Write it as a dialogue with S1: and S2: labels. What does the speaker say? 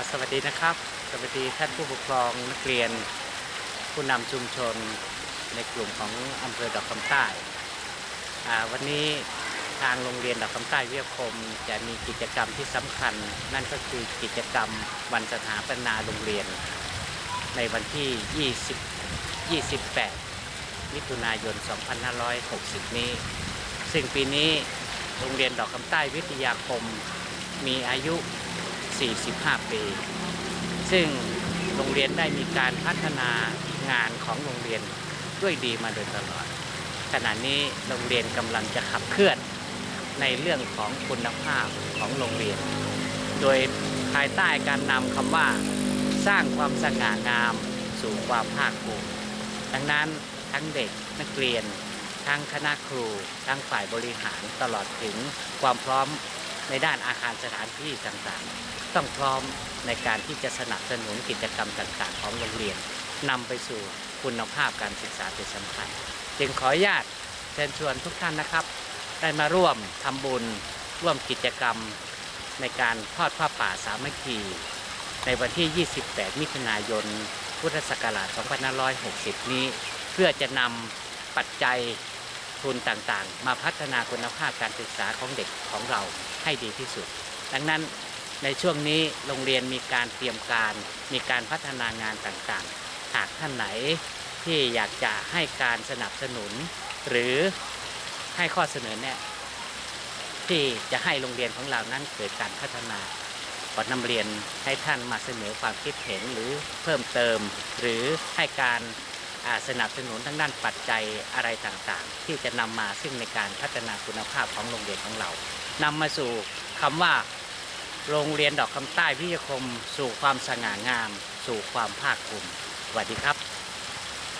S1: สวัสดีนะครับ สวัสดีท่านผู้ปกครองนักเรียน ผู้นำชุมชนในกลุ่มของอำเภอดอกคำใต้วันนี้ทางโรงเรียนดอกคำใต้เวียคม จะมีกิจกรรมที่สำคัญ นั่นก็คือกิจกรรมวันสถาปนาโรงเรียน ในวันที่ 20 28 มิถุนายน 2560 นี้ ซึ่งปีนี้โรงเรียนดอกคำใต้วิทยาคมมีอายุ 45 ปี ซึ่งโรงเรียนได้มีการพัฒนางานของโรงเรียนด้วยดีมาโดยตลอด ขณะนี้โรงเรียนกำลังจะขับเคลื่อนในเรื่องของคุณภาพของโรงเรียน โดยภายใต้การนำคำว่า สร้างความสง่างามสู่ความภาคภูมิ ดังนั้นทั้งเด็กนักเรียน ทั้งคณะครู ทั้งฝ่ายบริหารตลอดถึงความพร้อม ในด้านอาคารสถานที่ต่างๆ ต้องพร้อมในการที่จะสนับสนุนกิจกรรมต่างๆ ของโรงเรียนนำไปสู่คุณภาพการศึกษาเป็นสำคัญ จึงขออนุญาตเชิญชวนทุกท่านนะครับ ได้มาร่วมทำบุญร่วมกิจกรรมในการทอดผ้าป่าสามัคคี ในวันที่ 28 มิถุนายน พุทธศักราช 2560 นี้ เพื่อจะนำปัจจัย ทุนต่างๆ มาพัฒนาคุณภาพการศึกษาของเด็กของเราให้ดีที่สุด ดังนั้นในช่วงนี้โรงเรียนมีการเตรียมการมีการพัฒนางานต่างๆ หากท่านไหนที่อยากจะให้การสนับสนุน หรือให้ข้อเสนอแนะที่จะให้โรงเรียนของเรานั้นเกิดการพัฒนาขอนำเรียนให้ท่านมาเสนอความคิดเห็นหรือเพิ่มเติม หรือให้การ สนับสนุนทั้งด้านปัจจัยอะไรต่างๆ ที่จะนำมาซึ่งในการพัฒนาคุณภาพของโรงเรียนของเรานำมาสู่คำว่าโรงเรียนดอกคำใต้พิทยาคม สู่ความสง่างาม สู่ความภาคภูมิสวัสดีครับ